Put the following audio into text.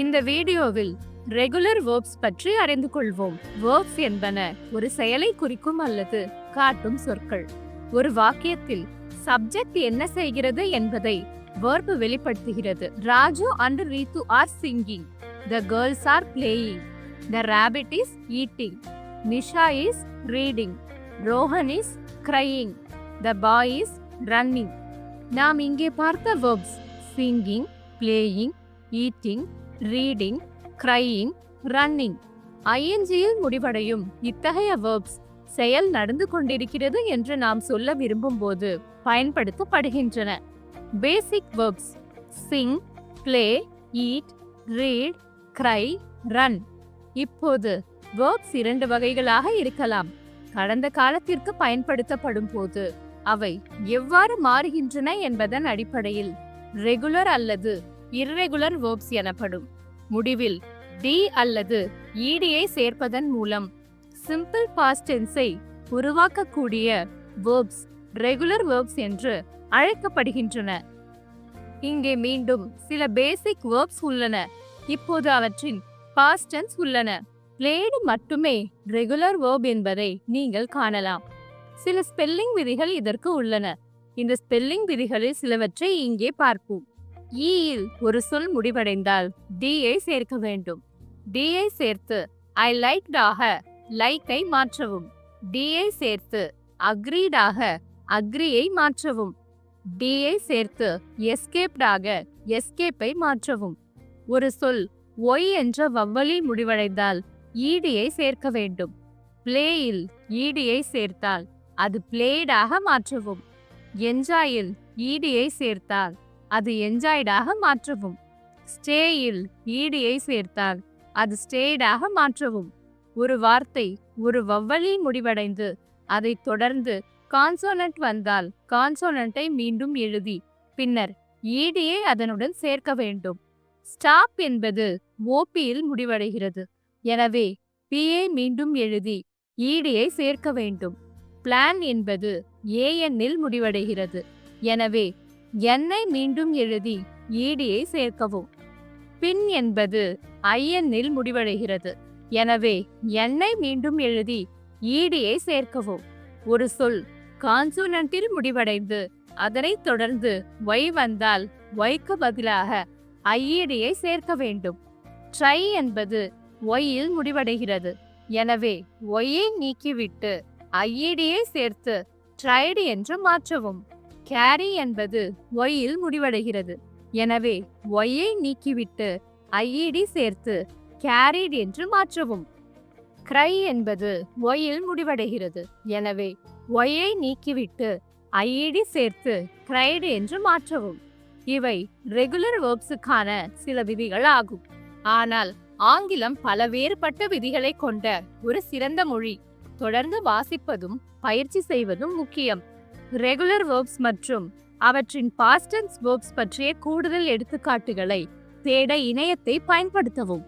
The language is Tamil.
இந்த வீடியோவில் ரெகுலர் வேர்ப்ஸ் பற்றி அறிந்து கொள்வோம். வேர்ப்ஸ் என்பன ஒரு செயலை குறிக்கும் அல்லது காட்டும் சொற்கள். ஒரு வாக்கியத்தில் சப்ஜெக்ட் என்ன செய்கிறது என்பதை வேர்ப் வெளிப்படுத்துகிறது. Raju and Ritu are singing the girls are playing the rabbit is eating Nisha is reading Rohan is crying the boy is running நாம் இங்கே பார்த்த verbs singing playing eating reading crying running ஐஎன்ஜியில் முடிவடையும். இத்தகைய வேர்ப்ஸ் செயல் நடந்து கொண்டிருக்கிறது என்று நாம் சொல்ல விரும்பும் போது பயன்படுத்தப்படுகின்றன. Basic verbs sing play eat read cry run இப்போது வேர்ப்ஸ் இரண்டு வகைகளாக இருக்கலாம். கடந்த காலத்திற்கு பயன்படுத்தப்படும் போது அவை எவ்வாறு மாறுகின்றன என்பதன் அடிப்படையில் ரெகுலர் அல்லது இர்ரெகுலர் வேர்ப்ஸ் எனப்படும். முடிவில் டி அல்லது ஈடியை சேர்ப்பதன் மூலம் சிம்பிள் பாஸ்ட் டென்ஸை உருவாக்கக்கூடிய வேர்ப்ஸ் ரெகுலர் வேர்ப்ஸ் என்று அழைக்கப்படுகின்றன. இங்கே மீண்டும் சில பேசிக் வேர்ப்ஸ் உள்ளன. இப்போது அவற்றின் பாஸ்ட் டென்ஸ் உள்ளன. பிளேடு மட்டுமே ரெகுலர் வேர்ப் என்பதை நீங்கள் காணலாம். சில ஸ்பெல்லிங் விதிகள் இதற்கு உள்ளன. இந்த ஸ்பெல்லிங் விதிகளில் சிலவற்றை இங்கே பார்ப்போம். ஈயில் ஒரு சொல் முடிவடைந்தால் டியை சேர்க்க வேண்டும். டியை சேர்த்து ஐ லைக்டாக லைக்கை மாற்றவும். டியை சேர்த்து அக்ரீடாக அக்ரியை மாற்றவும். டியை சேர்த்து எஸ்கேப்டாக எஸ்கேப்பை மாற்றவும். ஒரு சொல் ஒய் என்ற வவ்வலில் முடிவடைந்தால் e ஈடியை சேர்க்க வேண்டும். பிளேயில் ஈடியை சேர்த்தால் அது பிளேடாக மாற்றவும். என்ஜாயில் ஈடியை சேர்த்தால் அது என்ஜாய்டாக மாற்றவும். ஸ்டேயில் ஈடியை சேர்த்தால் அது ஸ்டேடாக மாற்றவும். ஒரு வார்த்தை ஒரு வவ்வலில் முடிவடைந்து அதைத் தொடர்ந்து கான்சோனன்ட் வந்தால் கான்சோனன்ட்டை மீண்டும் எழுதி பின்னர் ஈடியை அதனுடன் சேர்க்க வேண்டும். ஸ்டாப் என்பது ஓபியில் முடிவடைகிறது. எனவே பிஏ மீண்டும் எழுதி ஈடியை சேர்க்க வேண்டும். பிளான் என்பது ஏஎன்னில் முடிவடைகிறது. எனவே எண்ணை மீண்டும் எழுதி ஈடியை சேர்க்கவும். பின் என்பது ஐஎன்னில் முடிவடைகிறது. எனவே எண்ணை மீண்டும் எழுதி ஈடியை சேர்க்கவும். ஒரு சொல் கான்சோனன்ட்டில் முடிவடைந்து அதனைத் தொடர்ந்து ஒய் வந்தால் ஒய்க்கு பதிலாக ஐஈடியை சேர்க்க வேண்டும். ட்ரை என்பது ஒய்யில் முடிவடைகிறது. எனவே ஒய்யை நீக்கிவிட்டு ஐஈடியை சேர்த்து ட்ரைடு என்று மாற்றவும். கேரி என்பது ஒய்யில் முடிவடைகிறது. எனவே ஒய்யை நீக்கிவிட்டு ஐஇடி சேர்த்து கேரிட் என்று மாற்றவும். கிரை என்பது ஒய்யில் முடிவடைகிறது. எனவே ஒய்யை நீக்கிவிட்டு ஐஇடி சேர்த்து கிரைடு என்று மாற்றவும். இவை ரெகுலர் வேர்ப்ஸுக்கான சில விதிகள் ஆகும். ஆனால் ஆங்கிலம் பல வேறுபட்ட விதிகளை கொண்ட ஒரு சிறந்த மொழி. தொடர்ந்து வாசிப்பதும் பயிற்சி செய்வதும் முக்கியம். ரெகுலர் வேர்ப்ஸ் மற்றும் அவற்றின் பாஸ்டன்ஸ் வேர்ப்ஸ் பற்றிய கூடுதல் எடுத்துக்காட்டுகளை தேட இணையத்தை பயன்படுத்தவும்.